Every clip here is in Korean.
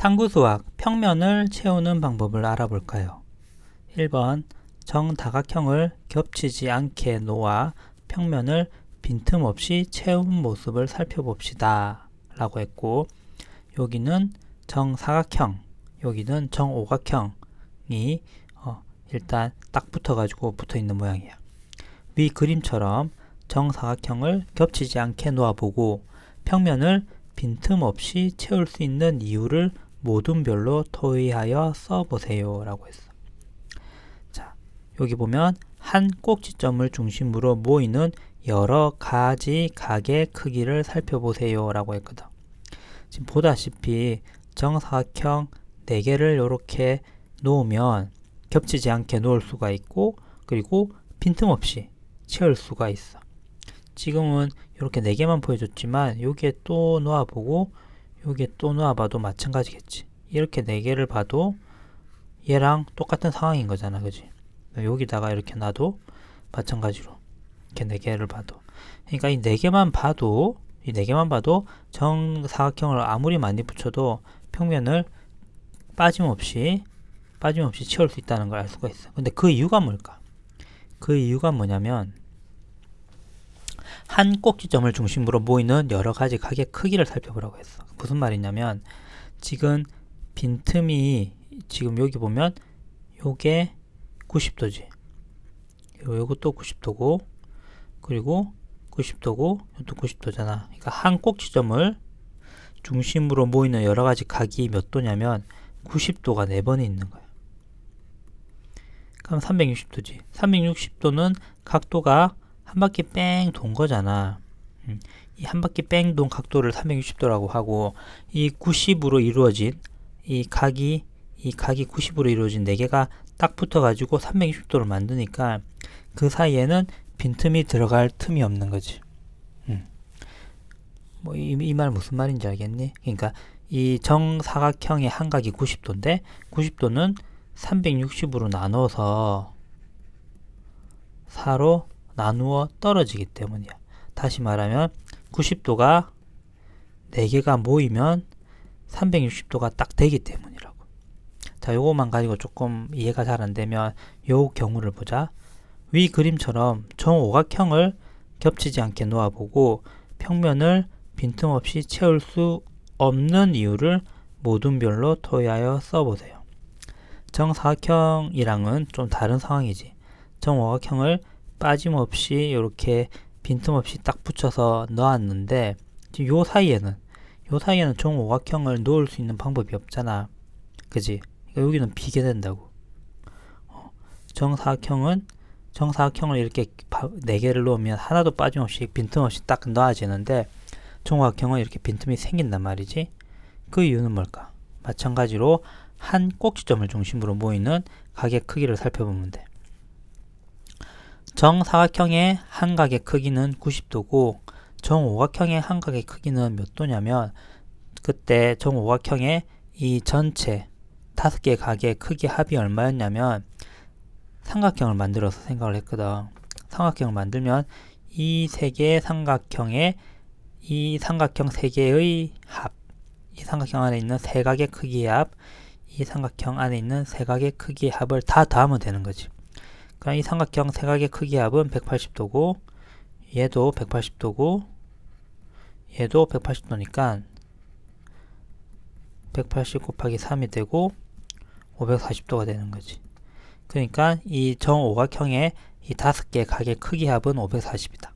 탐구 수학 평면을 채우는 방법을 알아볼까요? 1번 정다각형을 겹치지 않게 놓아 평면을 빈틈없이 채운 모습을 살펴봅시다 라고 했고 여기는 정사각형 여기는 정오각형이 어, 일단 딱 붙어 가지고 붙어 있는 모양이야 위 그림처럼 정사각형을 겹치지 않게 놓아보고 평면을 빈틈없이 채울 수 있는 이유를 모둠별로 토의하여 써보세요 라고 했어. 자 여기 보면 한 꼭지점을 중심으로 모이는 여러 가지 각의 크기를 살펴보세요 라고 했거든. 지금 보다시피 정사각형 4개를 이렇게 놓으면 겹치지 않게 놓을 수가 있고 그리고 빈틈없이 채울 수가 있어. 지금은 이렇게 4개만 보여줬지만 여기에 또 놓아보고 여기에 또 놓아봐도 마찬가지겠지. 이렇게 4개를 봐도 얘랑 똑같은 상황인 거잖아 그지? 여기다가 이렇게 놔도 마찬가지로 이렇게 4개를 봐도. 그러니까 이 4개만 봐도 이 4개만 봐도 정사각형을 아무리 많이 붙여도 평면을 빠짐없이 빠짐없이 채울 수 있다는 걸 알 수가 있어. 근데 그 이유가 뭘까? 그 이유가 뭐냐면 한 꼭지점을 중심으로 모이는 여러 가지 각의 크기를 살펴보라고 했어. 무슨 말이냐면 지금 빈틈이 지금 여기 보면 요게 90도지. 요것도 90도고 그리고 90도고 이것도 90도잖아. 그러니까 한 꼭지점을 중심으로 모이는 여러 가지 각이 몇 도냐면 90도가 4번이 있는 거야. 그럼 360도지. 360도는 각도가 한 바퀴 뺑 돈 거잖아. 음, 이한 바퀴 뺑 돈 각도를 360도라고 하고 이 90으로 이루어진 이 각이 이 각이 90으로 이루어진 4개가 딱 붙어 가지고 360도를 만드니까 그 사이에는 빈틈이 들어갈 틈이 없는 거지. 음. 뭐이 이말 무슨 말인지 알겠니? 그러니까 이 정사각형의 한 각이 90도인데 90도는 360으로 나눠서 4로 나누어 떨어지기 때문이야. 다시 말하면 90도가 4개가 모이면 360도가 딱 되기 때문이라고. 자, 요것만 가지고 조금 이해가 잘 안 되면 요 경우를 보자. 위 그림처럼 정오각형을 겹치지 않게 놓아보고 평면을 빈틈없이 채울 수 없는 이유를 모둠별로 토의하여 써보세요. 정사각형이랑은 좀 다른 상황이지. 정오각형을 빠짐없이 이렇게 빈틈없이 딱 붙여서 넣었는데 요 사이에는 요 사이에는 정오각형을 놓을 수 있는 방법이 없잖아. 그지? 그러니까 여기는 비게 된다고. 어, 정사각형은 정사각형을 이렇게 네 개를 놓으면 하나도 빠짐없이 빈틈없이 딱 넣어지는데 정오각형은 이렇게 빈틈이 생긴단 말이지. 그 이유는 뭘까? 마찬가지로 한 꼭지점을 중심으로 모이는 각의 크기를 살펴보면 돼 정사각형의 한각의 크기는 90도고 정오각형의 한각의 크기는 몇 도냐면 그때 정오각형의 이 전체 다섯 개 각의 크기 합이 얼마였냐면 삼각형을 만들어서 생각을 했거든. 삼각형을 만들면 이 세 개의 삼각형의 이 삼각형 세 개의 합, 이 삼각형 안에 있는 세 각의 크기의 합, 이 삼각형 안에 있는 세 각의 크기의 합을 다 더하면 되는 거지. 그러니까 이 삼각형 세 각의 크기 합은 180도고 얘도 180도고 얘도 180도니까 180 곱하기 3이 되고 540도가 되는 거지. 그러니까 이 정오각형의 이 다섯 개 각의 크기 합은 540이다.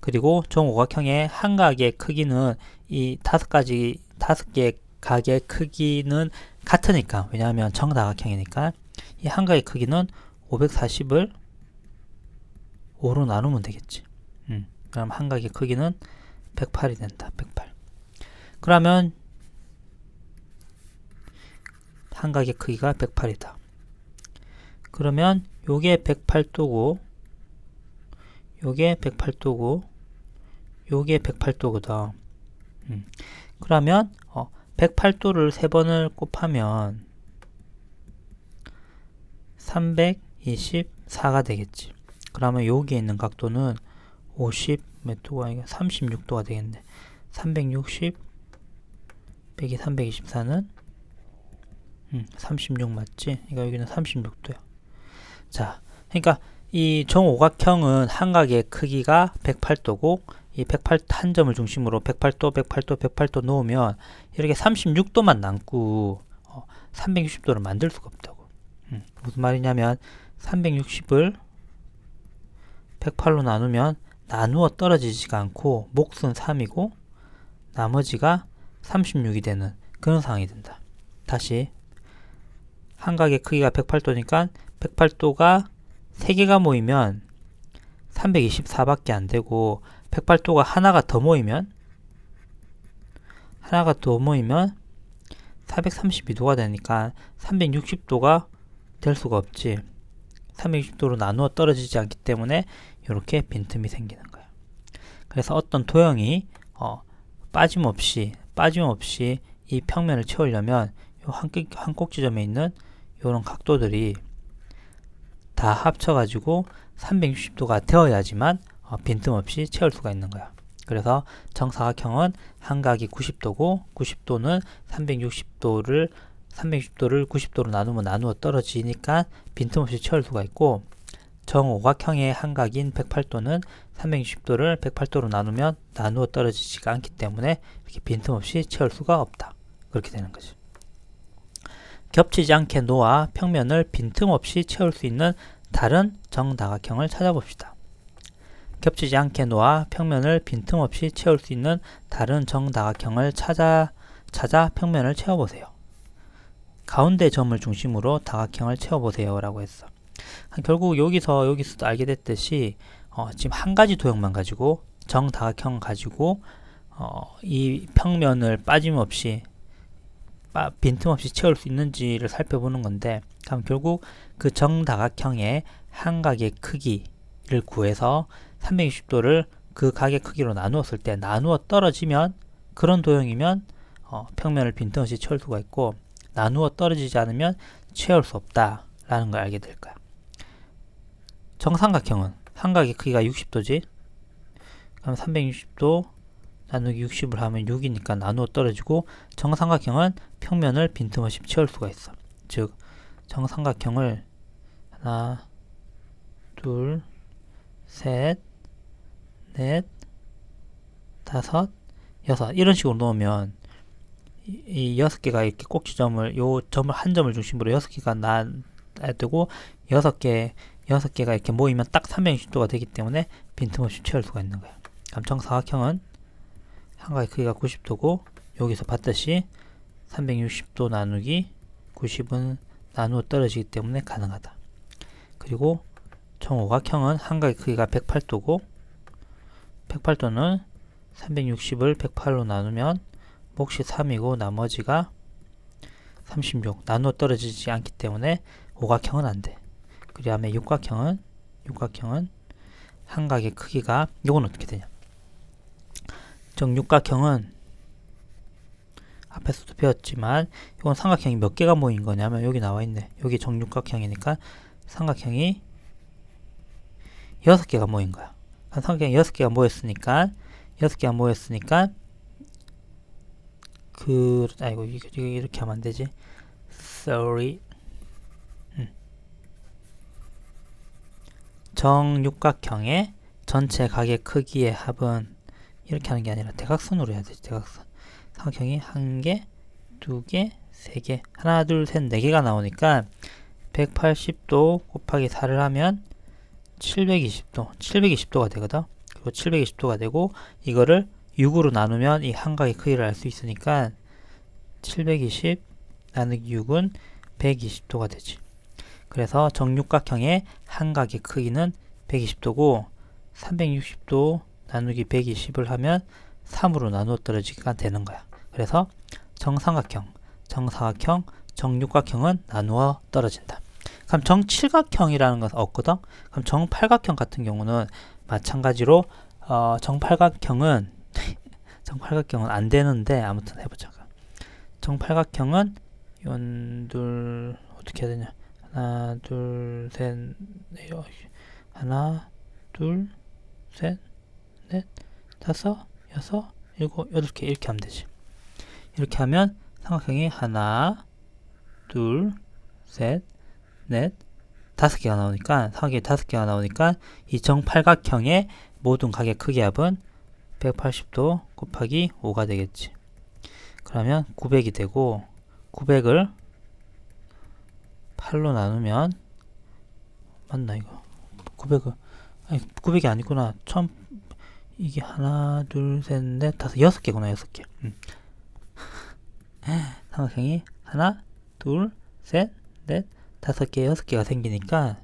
그리고 정오각형의 한 각의 크기는 이 다섯 가지 다섯 개 각의 크기는 같으니까 왜냐하면 정다각형이니까 이 한 각의 크기는 540을 5로 나누면 되겠지. 음, 그럼 한각의 크기는 108이 된다. 108. 그러면 한각의 크기가 108이다. 그러면 요게 108도고 요게 108도고 요게 108도거든. 음. 그러면 어, 108도를 세 번을 곱하면 300 24가 되겠지. 그러면 여기에 있는 각도는 50 몇 도가 아니라 36도가 되겠네. 360 빼기 324는 음, 36 맞지? 이거 여기는 36도야. 자, 그러니까 이 정오각형은 한각의 크기가 108도고 이 108, 한 점을 중심으로 108도, 108도, 108도 놓으면 이렇게 36도만 남고 어, 360도를 만들 수가 없다고. 음, 무슨 말이냐면 360을 108로 나누면 나누어 떨어지지가 않고 몫은 3이고 나머지가 36이 되는 그런 상황이 된다. 다시 한각의 크기가 108도니까 108도가 3개가 모이면 324밖에 안 되고 108도가 하나가 더 모이면 하나가 더 모이면 432도가 되니까 360도가 될 수가 없지. 360도로 나누어 떨어지지 않기 때문에 이렇게 빈틈이 생기는 거예요. 그래서 어떤 도형이 어, 빠짐없이 빠짐없이 이 평면을 채우려면 한, 한 꼭지점에 있는 이런 각도들이 다 합쳐가지고 360도가 되어야지만 어, 빈틈없이 채울 수가 있는 거야. 그래서 정사각형은 한각이 90도고 90도는 360도를 360도를 90도로 나누면 나누어 떨어지니까 빈틈없이 채울 수가 있고 정오각형의 한각인 108도는 360도를 108도로 나누면 나누어 떨어지지가 않기 때문에 이렇게 빈틈없이 채울 수가 없다. 그렇게 되는 거죠. 겹치지 않게 놓아 평면을 빈틈없이 채울 수 있는 다른 정다각형을 찾아봅시다. 겹치지 않게 놓아 평면을 빈틈없이 채울 수 있는 다른 정다각형을 찾아 찾아 평면을 채워보세요. 가운데 점을 중심으로 다각형을 채워보세요 라고 했어. 결국 여기서 여기서도 알게 됐듯이 어, 지금 한 가지 도형만 가지고 정다각형 가지고 어, 이 평면을 빠짐없이 빠, 빈틈없이 채울 수 있는지를 살펴보는 건데 그럼 결국 그 정다각형의 한 각의 크기를 구해서 360도를 그 각의 크기로 나누었을 때 나누어 떨어지면 그런 도형이면 어, 평면을 빈틈없이 채울 수가 있고 나누어 떨어지지 않으면 채울 수 없다 라는 걸 알게 될 거야. 정삼각형은 한각의 크기가 60도지. 그럼 360도 나누기 60을 하면 6이니까 나누어 떨어지고 정삼각형은 평면을 빈틈없이 채울 수가 있어. 즉 정삼각형을 하나, 둘, 셋, 넷, 다섯, 여섯 이런 식으로 놓으면 이, 이 여섯 개가 이렇게 꼭지점을 요 점을 한 점을 중심으로 여섯 개가 나야 되고 여섯 개 여섯 개가 이렇게 모이면 딱 360도가 되기 때문에 빈틈없이 채울 수가 있는 거예요. 감청 사각형은 한가의 크기가 90도고 여기서 봤듯이 360도 나누기 90은 나누어 떨어지기 때문에 가능하다. 그리고 정오각형은 한가의 크기가 108도고 108도는 360을 108로 나누면 몫이 3이고 나머지가 36 나누어 떨어지지 않기 때문에 오각형은 안 돼. 그 다음에 육각형은 육각형은 한각의 크기가 이건 어떻게 되냐? 정육각형은 앞에서도 배웠지만 이건 삼각형이 몇 개가 모인 거냐면 여기 나와 있네. 여기 정육각형이니까 삼각형이 여섯 개가 모인 거야. 삼각형이 여섯 개가 모였으니까 여섯 개가 모였으니까 그 아이고 이렇게 하면 안 되지. sorry. 음. 정육각형의 전체 각의 크기의 합은 이렇게 하는 게 아니라 대각선으로 해야 되지. 대각선. 삼각형이 한 개, 두 개, 세 개, 하나, 둘, 셋, 네 개가 나오니까 180도 곱하기 4를 하면 720도, 720도가 되거든. 그리고 720도가 되고 이거를 6으로 나누면 이 한각의 크기를 알 수 있으니까 720 나누기 6은 120도가 되지. 그래서 정육각형의 한각의 크기는 120도고 360도 나누기 120을 하면 3으로 나누어 떨어지기가 되는 거야. 그래서 정삼각형, 정사각형, 정육각형은 나누어 떨어진다. 그럼 정칠각형이라는 것은 없거든. 그럼 정팔각형 같은 경우는 마찬가지로 어, 정팔각형은 정팔각형은 안 되는데 아무튼 해보자. 정팔각형은 연둘 어떻게 해야 되냐? 하나, 둘, 셋, 넷, 하나, 둘, 셋, 넷, 다섯, 여섯, 일곱, 여덟 개 이렇게 하면 되지. 이렇게 하면 삼각형이 하나, 둘, 셋, 넷, 다섯 개가 나오니까 삼각형이 다섯 개가 나오니까 이 정팔각형의 모든 각의 크기 합은 180도 곱하기 5가 되겠지. 그러면 900이 되고 900을 8로 나누면 맞나 이거 900을 아니 900이 아니구나 1000 이게 하나 둘셋넷 다섯 여섯 개구나 여섯 개 음. 삼각형이 하나 둘셋넷 다섯 개 여섯 개가 생기니까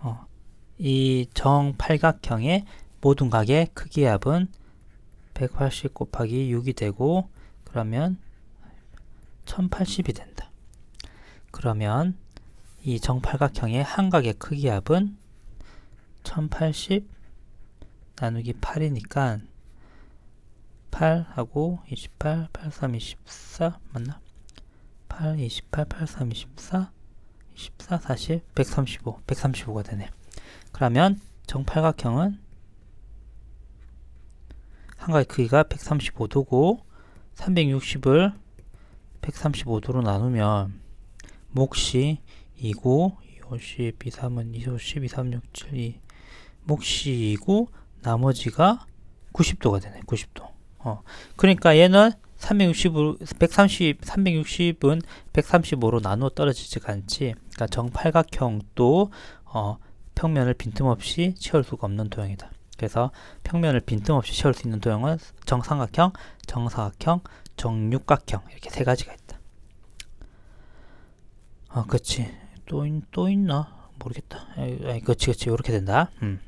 어, 이 정팔각형의 모든 각의 크기의 합은 180 곱하기 6이 되고 그러면 1080이 된다. 그러면 이 정팔각형의 한 각의 크기 합은 1080 나누기 8이니까 8하고 28, 83, 24 맞나? 8, 28, 83, 24 24, 40, 135 135가 되네 그러면 정팔각형은 한 각의 크기가 135도고 360을 135도로 나누면 몫이 2고 2, 10, 2, 3은 2, 5, 10, 2, 3, 6, 7, 2 몫이 2고 나머지가 90도가 되네 90도. 어. 그러니까 얘는 360으로 130 360은 135로 나누어 떨어지지가 않지. 그러니까 정팔각형도 어 평면을 빈틈없이 채울 수가 없는 도형이다 그래서 평면을 빈틈없이 채울 수 있는 도형은 정삼각형, 정사각형, 정육각형 이렇게 세 가지가 있다. 아, 그치. 또, 있, 또 있나? 모르겠다. 아이, 그치, 그치. 이렇게 된다. 음.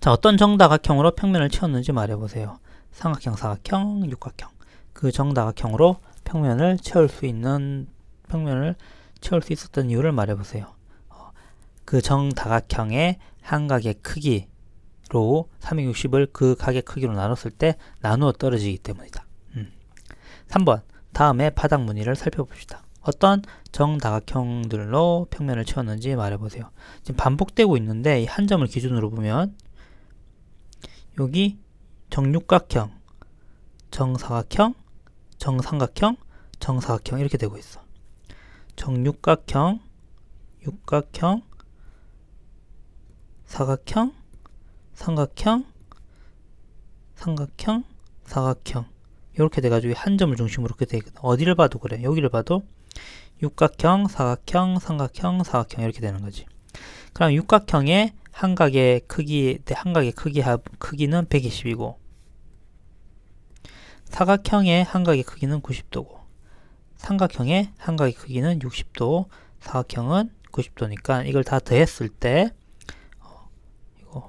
자, 어떤 정다각형으로 평면을 채웠는지 말해보세요. 삼각형, 사각형, 육각형. 그 정다각형으로 평면을 채울 수 있는, 평면을 채울 수 있었던 이유를 말해보세요. 어, 그 정다각형의 한 각의 크기, 로 360을 그 각의 크기로 나눴을 때 나누어 떨어지기 때문이다. 음. 3번 다음에 바닥 무늬를 살펴봅시다. 어떤 정다각형들로 평면을 채웠는지 말해보세요. 지금 반복되고 있는데 이한 점을 기준으로 보면 여기 정육각형, 정사각형, 정삼각형, 정사각형 이렇게 되고 있어. 정육각형, 육각형, 사각형, 삼각형, 삼각형, 사각형 이렇게 돼가지고 한 점을 중심으로 이렇게 되거든. 어디를 봐도 그래. 여기를 봐도 육각형, 사각형, 삼각형, 사각형 이렇게 되는 거지. 그럼 육각형의 한 각의 크기, 한 각의 크기 크기는 120이고 사각형의 한 각의 크기는 90도고 삼각형의 한 각의 크기는 60도, 사각형은 90도니까 이걸 다 더했을 때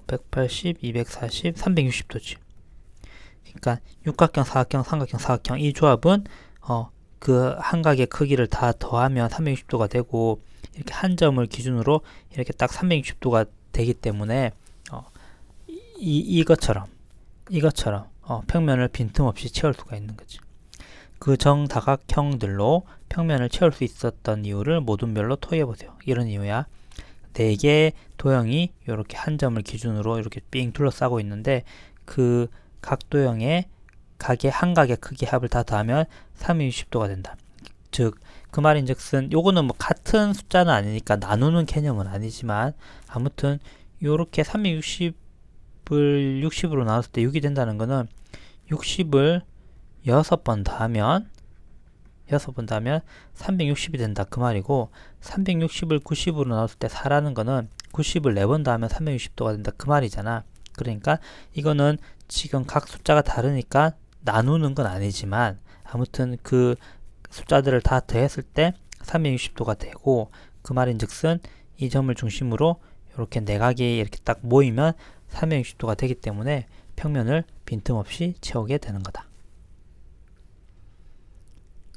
180, 240, 360도지. 그러니까 육각형, 사각형, 삼각형, 사각형 이 조합은 어, 그 한각의 크기를 다 더하면 360도가 되고 이렇게 한 점을 기준으로 이렇게 딱 360도가 되기 때문에 어, 이, 이것처럼 이것처럼 어, 평면을 빈틈없이 채울 수가 있는 거지. 그 정다각형들로 평면을 채울 수 있었던 이유를 모든별로 토의해 보세요. 이런 이유야. 네 개의 도형이 이렇게 한 점을 기준으로 이렇게 삥 둘러싸고 있는데 그 각 도형의 각의 한 각의 크기 합을 다 더하면 360도가 된다. 즉, 그 말인즉슨 요거는 뭐 같은 숫자는 아니니까 나누는 개념은 아니지만 아무튼 요렇게 360을 60으로 나눴을 때 6이 된다는 거는 60을 6번 더하면 6번 더하면 360이 된다. 그 말이고 360을 90으로 나눴을 때 4라는 거는 90을 4번 더하면 360도가 된다. 그 말이잖아. 그러니까 이거는 지금 각 숫자가 다르니까 나누는 건 아니지만 아무튼 그 숫자들을 다 더했을 때 360도가 되고 그 말인 즉슨 이 점을 중심으로 이렇게 내각이 이렇게 딱 모이면 360도가 되기 때문에 평면을 빈틈없이 채우게 되는 거다.